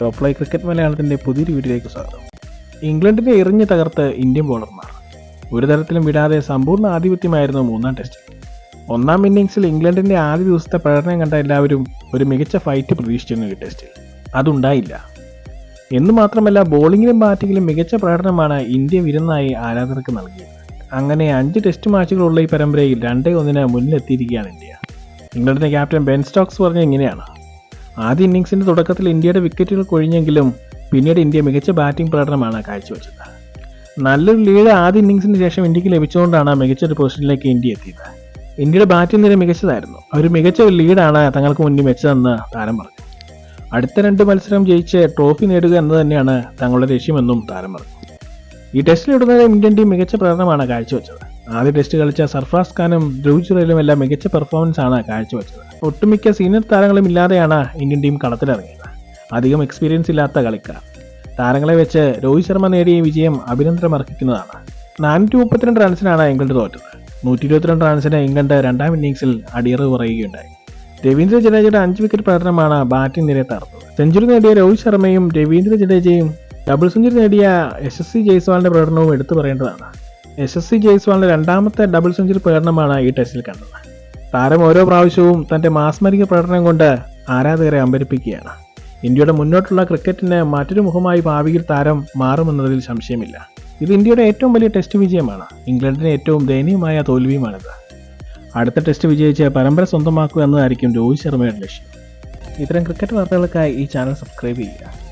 Top ലൈ cricket മലയാളത്തിന്റെ പുതിയൊരു വീഡിയോയിലേക്ക് സ്വാഗതം. ഇംഗ്ലണ്ടിനെ എറിഞ്ഞു തകർത്ത് ഇന്ത്യൻ ബോളർമാർ ഒരു തരത്തിലും വിടാതെ സമ്പൂർണ ആധിപത്യമായിരുന്നു മൂന്നാം ടെസ്റ്റ് ഒന്നാം ഇന്നിങ്സിൽ ഇംഗ്ലണ്ടിന്റെ ആദ്യ ദിവസത്തെ പ്രകടനം കണ്ട എല്ലാവരും ഒരു മികച്ച ഫൈറ്റ് പ്രതീക്ഷിച്ചിരുന്നു ഈ ടെസ്റ്റിൽ അതുണ്ടായില്ല. എന്നു മാത്രമല്ല ബോളിങ്ങിലും ബാറ്റിങ്ങിലും മികച്ച പ്രകടനമാണ് ഇന്ത്യ വിരുന്നായി ആരാധകർക്ക് നൽകിയത്. അങ്ങനെ അഞ്ച് ടെസ്റ്റ് മാച്ചുകളുള്ള ഈ പരമ്പരയിൽ രണ്ടേ ഒന്നിന് മുന്നിലെത്തിയിരിക്കുകയാണ് ഇന്ത്യ. ഇംഗ്ലണ്ടിന്റെ ക്യാപ്റ്റൻ ബെൻ സ്റ്റോക്സ് പറഞ്ഞ ഇങ്ങനെയാണ്. ആദ്യ ഇന്നിങ്സിന്റെ തുടക്കത്തിൽ ഇന്ത്യയുടെ വിക്കറ്റുകൾ കൊഴിഞ്ഞെങ്കിലും പിന്നീട് ഇന്ത്യ മികച്ച ബാറ്റിംഗ് പ്രകടനമാണ് കാഴ്ചവെച്ചത്. നല്ലൊരു ലീഡ് ആദ്യ ഇന്നിങ്സിന് ശേഷം ഇന്ത്യയ്ക്ക് ലഭിച്ചുകൊണ്ടാണ് മികച്ച ഒരു പൊസിഷനിലേക്ക് ഇന്ത്യ എത്തിയത്. ഇന്ത്യയുടെ ബാറ്റിംഗ് നിര മികച്ചതായിരുന്നു. ഒരു മികച്ച ലീഡാണ് തങ്ങൾക്ക് മുന്നിൽ വെച്ചതെന്ന് താരം പറഞ്ഞു. അടുത്ത രണ്ട് മത്സരം ജയിച്ച് ട്രോഫി നേടുക എന്ന് തന്നെയാണ് തങ്ങളുടെ ലക്ഷ്യമെന്നും താരം പറഞ്ഞു. ഈ ടെസ്റ്റിലിടുന്നത് ഇന്ത്യൻ ടീം മികച്ച പ്രകടനമാണ് കാഴ്ചവെച്ചത്. ആദ്യ ടെസ്റ്റ് കളിച്ച സർഫാസ് ഖാനും ധ്രുവ് ചുറയിലും എല്ലാം മികച്ച പെർഫോമൻസ് ആണ് കാഴ്ചവെച്ചത്. ഒട്ടുമിക്ക സീനിയർ താരങ്ങളും ഇല്ലാതെയാണ് ഇന്ത്യൻ ടീം കളത്തിലിറങ്ങിയത്. അധികം എക്സ്പീരിയൻസ് ഇല്ലാത്ത കളിക്കാർ. താരങ്ങളെ വെച്ച് രോഹിത് ശർമ്മ നേടിയ വിജയം അഭിനന്ദനം അർഹിക്കുന്നതാണ്. നാനൂറ്റി മുപ്പത്തിരണ്ട് റൺസിനാണ് ഇംഗ്ലണ്ട് തോറ്റത്. നൂറ്റി ഇരുപത്തിരണ്ട് റൺസിന് ഇംഗ്ലണ്ട് രണ്ടാം ഇന്നിംഗ്സിൽ അടിയറവ് പറയുകയുണ്ടായി. രവീന്ദ്ര ജഡേജയുടെ അഞ്ച് വിക്കറ്റ് പ്രകടനമാണ് ബാറ്റിംഗ് നിരയെ തകർത്തത്. സെഞ്ചുറി നേടിയ രോഹിത് ശർമ്മയും രവീന്ദ്ര ജഡേജയും ഡബിൾ സെഞ്ചുറി നേടിയ എസ് എസ് സി ജയ്സ്വാളിന്റെ പ്രകടനവും എടുത്തു പറയേണ്ടതാണ്. എസ് എസ് സി ജയ്സ്വാളിന്റെ രണ്ടാമത്തെ ഡബിൾ സെഞ്ചുറി പ്രകടനമാണ് ഈ ടെസ്റ്റിൽ കണ്ടത്. താരം ഓരോ പ്രാവശ്യവും തന്റെ മാസ്മരിക പ്രകടനം കൊണ്ട് ആരാധകരെ അമ്പരിപ്പിക്കുകയാണ്. ഇന്ത്യയുടെ മുന്നോട്ടുള്ള ക്രിക്കറ്റിന് മറ്റൊരു മുഖമായി ഭാവിയിൽ താരം മാറുമെന്നതിൽ സംശയമില്ല. ഇത് ഇന്ത്യയുടെ ഏറ്റവും വലിയ ടെസ്റ്റ് വിജയമാണ്. ഇംഗ്ലണ്ടിന് ഏറ്റവും ദയനീയമായ തോൽവിയുമാണിത്. അടുത്ത ടെസ്റ്റ് വിജയിച്ച് പരമ്പര സ്വന്തമാക്കുക എന്നതായിരിക്കും രോഹിത് ശർമ്മയുടെ ലക്ഷ്യം. ഇത്തരം ക്രിക്കറ്റ് വാർത്തകൾക്കായി ഈ ചാനൽ സബ്സ്ക്രൈബ് ചെയ്യുക.